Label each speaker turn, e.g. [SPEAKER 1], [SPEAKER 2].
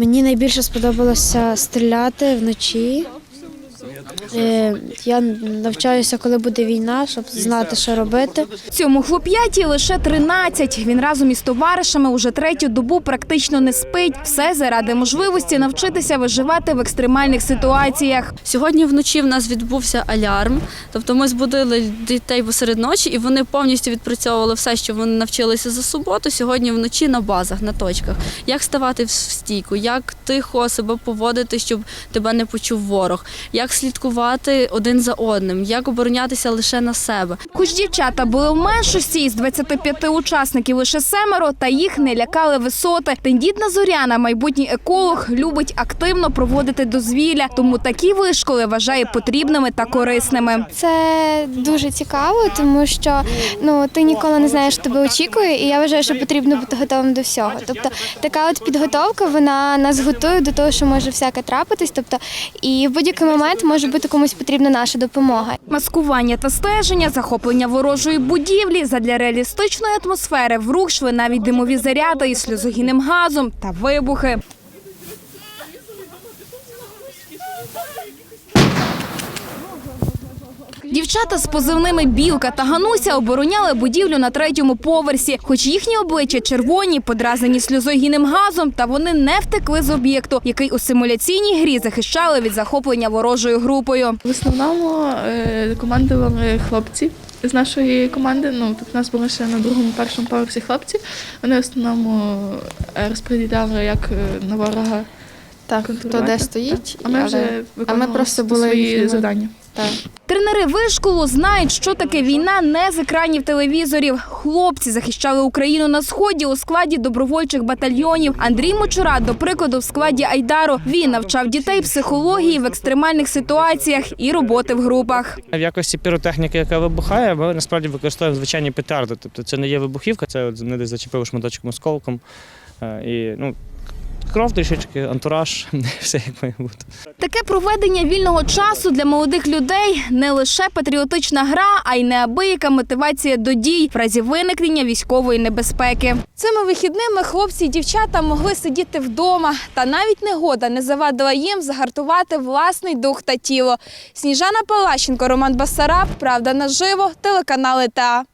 [SPEAKER 1] Мені найбільше сподобалося стріляти вночі. Е, Я навчаюся, коли буде війна, щоб знати, що робити.
[SPEAKER 2] Цьому хлоп'яті лише 13. Він разом із товаришами уже третю добу практично не спить. Все заради можливості навчитися виживати в екстремальних ситуаціях.
[SPEAKER 3] Сьогодні вночі в нас відбувся алярм. Тобто ми збудили дітей посеред ночі, і вони повністю відпрацьовували все, що вони навчилися за суботу. Сьогодні вночі на базах, на точках. Як ставати в стійку, як тихо себе поводити, щоб тебе не почув ворог, як слідкувати один за одним, як оборонятися лише на себе.
[SPEAKER 2] Хоч дівчата були в меншості із 25 учасників лише семеро, та їх не лякали висоти. Тендітна Зоряна, майбутній еколог, любить активно проводити дозвілля, тому такі вишколи вважає потрібними та корисними.
[SPEAKER 4] Це дуже цікаво, тому що ну ти ніколи не знаєш, що тебе очікує, і я вважаю, що потрібно бути готовим до всього. Тобто, така от підготовка вона нас готує до того, що може всяке трапитись. Тобто, і в будь-який момент може бути комусь потрібна наша допомога.
[SPEAKER 2] Маскування та стеження, захоплення ворожої будівлі задля реалістичної атмосфери в рух шви навіть димові заряди із сльозогінним газом та вибухи. Дівчата з позивними Білка та Гануся обороняли будівлю на третьому поверсі. Хоч їхні обличчя червоні, подразнені сльозогінним газом, та вони не втекли з об'єкту, який у симуляційній грі захищали від захоплення ворожою групою.
[SPEAKER 5] В основному е, командували хлопці з нашої команди. Ну, тут у нас були ще на другому, першому поверсі хлопці. Вони в основному е, розподіляли, як е, на ворога.
[SPEAKER 6] Так, хто де стоїть,
[SPEAKER 5] А ми
[SPEAKER 6] але-
[SPEAKER 5] вже виконували
[SPEAKER 6] просто були
[SPEAKER 5] свої
[SPEAKER 6] їхніми-
[SPEAKER 5] завдання.
[SPEAKER 6] Так.
[SPEAKER 2] Тренери вишколу знають, що таке війна не з екранів телевізорів. Хлопці захищали Україну на сході у складі добровольчих батальйонів. Андрій Мочура, до прикладу, в складі Айдару. Він навчав дітей психології в екстремальних ситуаціях і роботи в групах.
[SPEAKER 7] В якості піротехніки, яка вибухає, ми насправді використовуємо звичайні петарди. Тобто це не є вибухівка, це от мене десь зачепив шматочком осколком. Е, І ну, кров трішечки, антураж, все як має бути.
[SPEAKER 2] Таке проведення вільного часу для молодих людей не лише патріотична гра, а й неабияка мотивація до дій в разі виникнення військової небезпеки. Цими вихідними хлопці і дівчата могли сидіти вдома, та навіть негода не завадила їм загартувати власний дух та тіло. Сніжана Палащенко, Роман Басараб, Правда наживо, телеканал ЕТА.